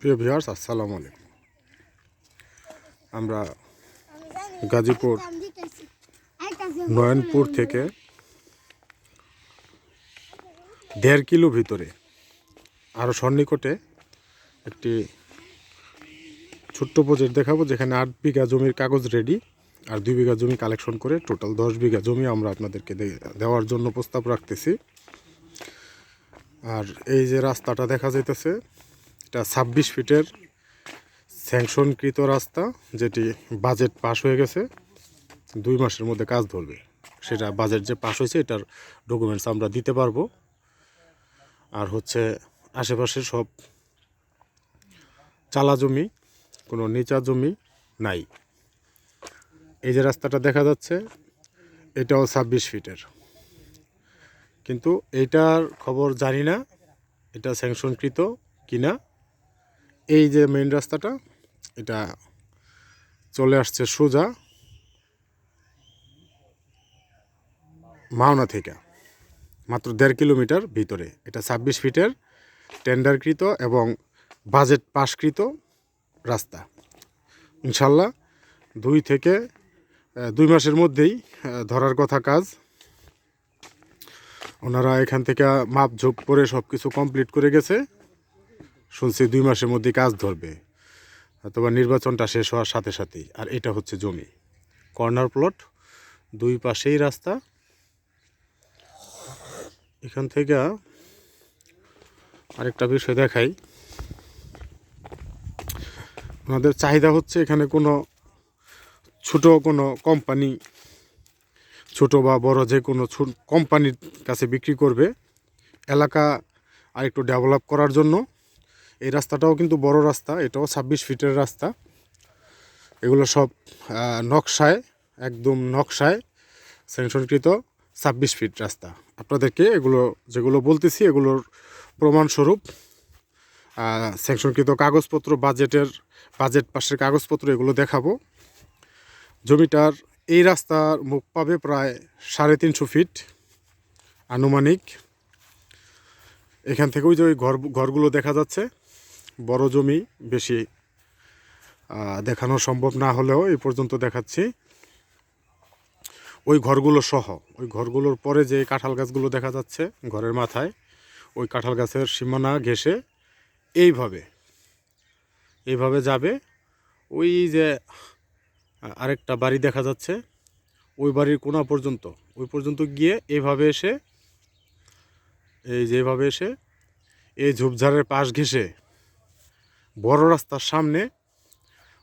প্রিয় ভিউয়ার্স, আসসালামু আলাইকুম। আমরা গাজীপুর, নয়নপুর থেকে দেড় কিলো ভিতরে আরও সন্নিকটে একটি ছোট্ট প্রজেক্ট দেখাবো, যেখানে আট বিঘা জমির কাগজ রেডি আর দুই বিঘা জমি কালেকশন করে টোটাল দশ বিঘা জমি আমরা আপনাদেরকে দেওয়ার জন্য প্রস্তাব রাখতেছি। আর এই যে রাস্তাটা দেখা যাইতেছে এটা ছাব্বিশ ফিটের স্যাংশনকৃত রাস্তা, যেটি বাজেট পাস হয়ে গেছে। দুই মাসের মধ্যে কাজ ধরবে। সেটা বাজেট যে পাস হয়েছে, এটার ডকুমেন্টস আমরা দিতে পারব। আর হচ্ছে আশেপাশে সব চালা জমি, কোনো নিচা জমি নাই। এই যে রাস্তাটা দেখা যাচ্ছে, এটাও ছাব্বিশ ফিটের। কিন্তু এইটার খবর জানি না, এটা স্যাংশনকৃত কিনা। এই যে মেইন রাস্তাটা, এটা চলে আসছে সোজা মাওনা থেকে, মাত্র দেড় কিলোমিটার ভিতরে। এটা ছাব্বিশ ফিটের টেন্ডারকৃত এবং বাজেট পাশকৃত রাস্তা। ইনশাল্লাহ দুই থেকে দুই মাসের মধ্যেই ধরার কথা কাজ। ওনারা এখান থেকে মাপ ঝোপ করে সব কিছু কমপ্লিট করে গেছে। শুনছি দুই মাসের মধ্যে কাজ ধরবে, অথবা নির্বাচনটা শেষ হওয়ার সাথে সাথেই। আর এটা হচ্ছে জমি। কর্নার প্লট, দুই পাশেই রাস্তা। এখান থেকে আরেকটা বিষয় দেখাই। ওনাদের চাহিদা হচ্ছে এখানে কোনো ছোট কোনো কোম্পানি, ছোট বা বড় যে কোনো কোম্পানির কাছে বিক্রি করবে। এলাকা আরেকটু ডেভেলপ করার জন্য এই রাস্তাটাও কিন্তু বড় রাস্তা, এটাও ছাব্বিশ ফিটের রাস্তা। এগুলো সব নকশায়, একদম নকশায় স্যাংশনকৃত ছাব্বিশ ফিট রাস্তা। আপনাদেরকে এগুলো, যেগুলো বলতেছি, এগুলোর প্রমাণস্বরূপ স্যাংশনকৃত কাগজপত্র, বাজেটের, বাজেট পাশের কাগজপত্র এগুলো দেখাবো। জমিটার এই রাস্তার মুখ পাবে প্রায় সাড়ে তিনশো ফিট আনুমানিক। এখান থেকে ওই যে ওই ঘর, ঘরগুলো দেখা যাচ্ছে। বড় জমি বেশি দেখানো সম্ভব না হলেও এই পর্যন্ত দেখাচ্ছি। ওই ঘরগুলো সহ, ওই ঘরগুলোর পরে যে কাঁঠাল গাছগুলো দেখা যাচ্ছে ঘরের মাথায়, ওই কাঁঠাল গাছের সীমানা ঘেসে এইভাবে এইভাবে যাবে। ওই যে আরেকটা বাড়ি দেখা যাচ্ছে, ওই বাড়ির কোনা পর্যন্ত, ওই পর্যন্ত গিয়ে এইভাবে এসে, এই যেভাবে এসে, এই ঝোপঝাড়ের পাশ ঘেঁষে বড় রাস্তার সামনে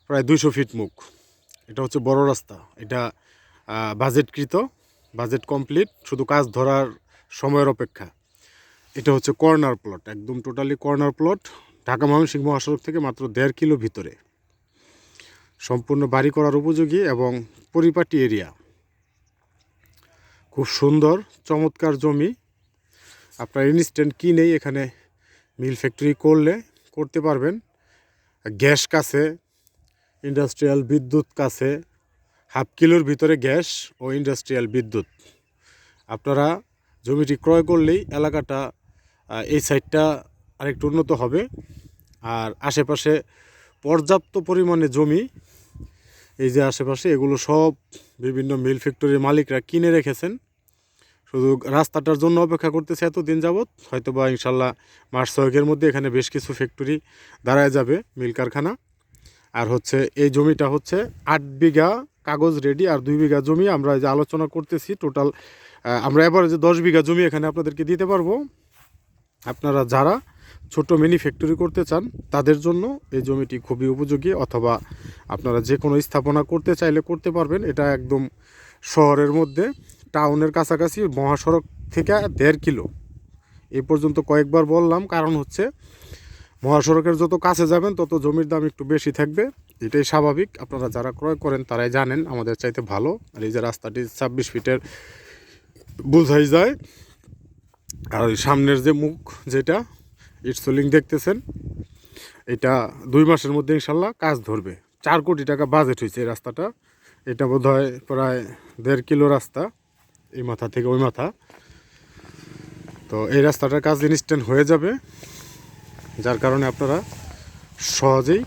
প্রায় দুইশো ফিট মুখ। এটা হচ্ছে বড় রাস্তা। এটা বাজেটকৃত বাজেট কমপ্লিট শুধু কাজ ধরার সময়ের অপেক্ষা। এটা হচ্ছে কর্নার প্লট একদম totally corner plot Dhaka Mymensingh মহাসড়ক থেকে মাত্র দেড় কিলো ভিতরে। সম্পূর্ণ বাড়ি করার উপযোগী এবং পরিপাটি এরিয়া। খুব সুন্দর, চমৎকার জমি। আপনার ইনস্ট্যান্ট কিনেই এখানে মিল ফ্যাক্টরি করলে, করতে পারবেন। গ্যাস কাছে ইন্ডাস্ট্রিয়াল বিদ্যুৎ কাছে হাফ কিলোর ভিতরে গ্যাস ও ইন্ডাস্ট্রিয়াল বিদ্যুৎ। আপনারা জমিটি ক্রয় করলেই এলাকাটা এই সাইডটা আরেকটু উন্নত হবে। আর আশেপাশে পর্যাপ্ত পরিমাণে জমি, এই যে আশেপাশে এগুলো সব বিভিন্ন মিল ফ্যাক্টরির মালিকরা কিনে রেখেছেন। শুধু রাস্তাটার জন্য অপেক্ষা করতেছে এতদিন যাবৎ হয়তো বা ইনশাল্লাহ মাস ছয়েকের মধ্যে এখানে বেশ কিছু ফ্যাক্টরি দাঁড়ায় যাবে, মিল কারখানা। আর হচ্ছে এই জমিটা হচ্ছে আট বিঘা কাগজ রেডি আর দুই বিঘা জমি আমরা যে আলোচনা করতেছি টোটাল আমরা এবারে যে দশ বিঘা জমি এখানে আপনাদেরকে দিতে পারব। আপনারা যারা ছোট মিনি ফ্যাক্টরি করতে চান, তাদের জন্য এই জমিটি খুবই উপযোগী, অথবা আপনারা যে কোনো স্থাপনা করতে চাইলে করতে পারবেন, এটা একদম শহরের মধ্যে। টাউনের কাছাকাছি মহাসড়ক থেকে দেড় কিলো। এই পর্যন্ত কয়েকবার বললাম, কারণ হচ্ছে মহাসড়কের যত কাছে যাবেন, তত জমির দাম একটু বেশি থাকবে। এটাই স্বাভাবিক। আপনারা যারা ক্রয় করেন, তারাই জানেন আমাদের চাইতে ভালো। আর এই যে রাস্তাটি ছাব্বিশ ফিটের বোঝাই যায়। আর ওই সামনের যে মুখ যেটা ইটসোলিং দেখতেছেন, এটা দুই মাসের মধ্যে ইনশাল্লাহ কাজ ধরবে। চার কোটি টাকা বাজেট হয়েছে এই রাস্তাটা। এটা বোধ হয় প্রায় দেড় কিলো রাস্তা। এই মাথা থেকে ওই মাথা। তো এই রাস্তাটার কাজ ইনস্ট্যান্ট হয়ে যাবে, যার কারণে আপনারা সহজেই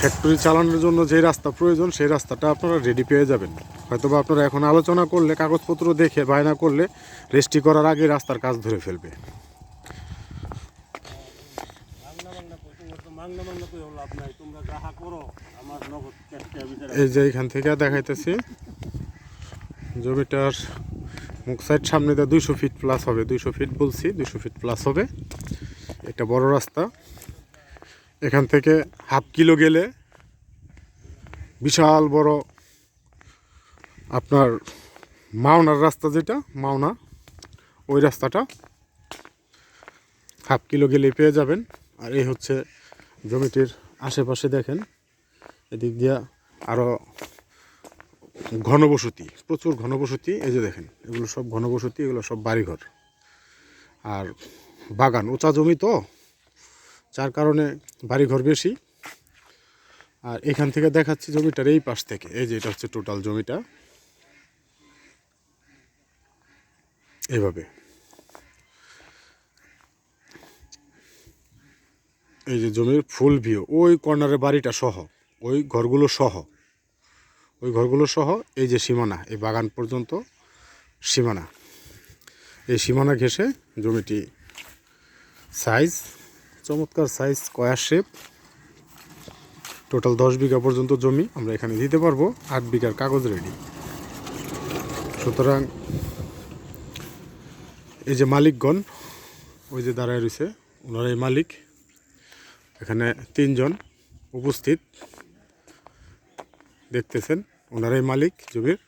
ফ্যাক্টরি চালানোর জন্য যে রাস্তা প্রয়োজন, সেই রাস্তাটা আপনারা রেডি পেয়ে যাবেন। হয়তোবা আপনারা এখন আলোচনা করলে, কাগজপত্র দেখে, বায়না করলে রেজিস্ট্রি করার আগে রাস্তার কাজ ধরে ফেলবে মাংনা মাংনা কই তোমার তো মাংনা মাংনা কই লাভ নাই তোমরা যাহা করো আমার নগদ ক্যাশ টাকা ভিতরে এই যে এখান থেকে দেখাইতেছি, জমিটার মুখ সাইড সামনে দিয়ে দুইশো ফিট প্লাস হবে, দুইশো ফিট বলছি, দুইশো ফিট প্লাস হবে একটা বড় রাস্তা। এখান থেকে হাফ কিলো গেলে বিশাল বড় আপনার মাওনার রাস্তা যেটা, মাওনা, ওই রাস্তাটা। হাফ কিলো গেলেই পেয়ে যাবেন। আর এই হচ্ছে জমিটির আশেপাশে দেখেন। এদিক দিয়া আরও ঘনবসতি, প্রচুর ঘনবসতি, এই যে দেখেন, এগুলো সব ঘনবসতি, এগুলো সব বাড়িঘর। আর বাগান, উঁচা জমি তো, যার কারণে বাড়িঘর বেশি। আর এখান থেকে দেখাচ্ছি জমিটার এই পাশ থেকে, এই যে এটা হচ্ছে টোটাল জমিটা। এইভাবে এই যে জমির ফুল ভিউ ওই কর্নারের বাড়িটা সহ, ওই ঘরগুলো সহ, ওই ঘরগুলো সহ, এই যে সীমানা, এই বাগান পর্যন্ত সীমানা। এই সীমানা ঘেঁষে জমিটি সাইজ চমৎকার সাইজ কয়ার শেপ টোটাল দশ বিঘা পর্যন্ত জমি আমরা এখানে দিতে পারব, আট বিঘার কাগজ রেডি সুতরাং এই যে মালিকগণ, ওই যে দাঁড়ায় রয়েছে, ওনারাই মালিক। এখানে তিনজন উপস্থিত। দেখতেছেন, ওনারাই মালিক জমির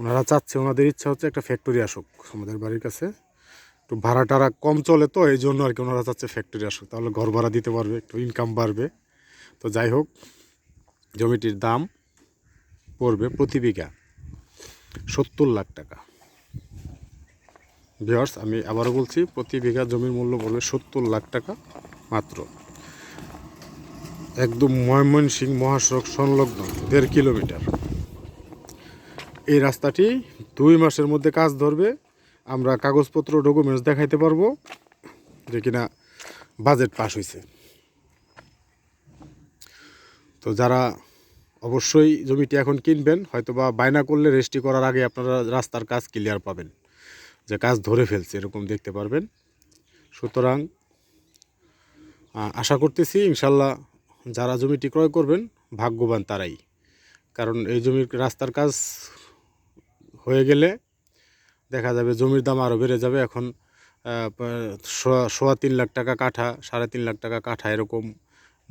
ওনারা চাচ্ছে, ওনাদের ইচ্ছা হচ্ছে একটা ফ্যাক্টরি আসুক আমাদের বাড়ির কাছে। একটু ভাড়া টাড়া কম চলে তো, এই জন্য আর কি ওনারা চাচ্ছে ফ্যাক্টরি আসুক। তাহলে ঘর ভাড়া দিতে পারবে, একটু ইনকাম বাড়বে। তো যাই হোক, জমিটির দাম পড়বে প্রতি বিঘা সত্তর লাখ টাকা। ভিওর্স আমি আবারও বলছি, প্রতি বিঘা জমির মূল্য পড়বে সত্তর লাখ টাকা মাত্র। একদম ময়মনসিং মহাসড়ক সংলগ্ন, দেড় কিলোমিটার। এই রাস্তাটি দুই মাসের মধ্যে কাজ ধরবে। আমরা কাগজপত্র, ডকুমেন্টস দেখাইতে পারব যে কিনা বাজেট পাস হয়েছে তো যারা অবশ্যই জমিটি এখন কিনবেন হয়তো বা বায়না করলে রেজিস্ট্রি করার আগে আপনারা রাস্তার কাজ ক্লিয়ার পাবেন। যে কাজ ধরে ফেলছে, এরকম দেখতে পারবেন। সুতরাং আশা করতেছি ইনশাল্লাহ যারা জমিটি ক্রয় করবেন, ভাগ্যবান তারাই। কারণ এই জমির রাস্তার কাজ হয়ে গেলে দেখা যাবে জমির দাম আরও বেড়ে যাবে। এখন সোয়া- তিন লাখ টাকা কাঠা, সাড়ে তিন লাখ টাকা কাঠা এরকম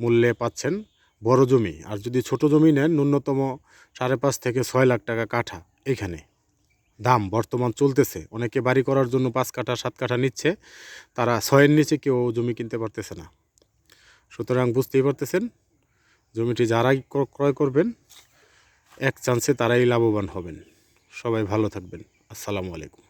মূল্যে পাচ্ছেন বড় জমি। আর যদি ছোট জমি নেন, ন্যূনতম সাড়ে পাঁচ থেকে ছয় লাখ টাকা কাঠা এখানে। দাম বর্তমান চলতেছে। অনেকে বাড়ি করার জন্য পাঁচ কাঠা, সাত কাঠা নিচ্ছে। তারা ছয়ের নিচে কেউ জমি কিনতে পারতেছে না। সুতরাং বুঝতেই পারতেছেন, জমিটি যারাই ক্র- ক্রয় করবেন, এক চান্সে তারাই লাভবান হবেন। সবাই ভালো থাকবেন। আসসালামু আলাইকুম।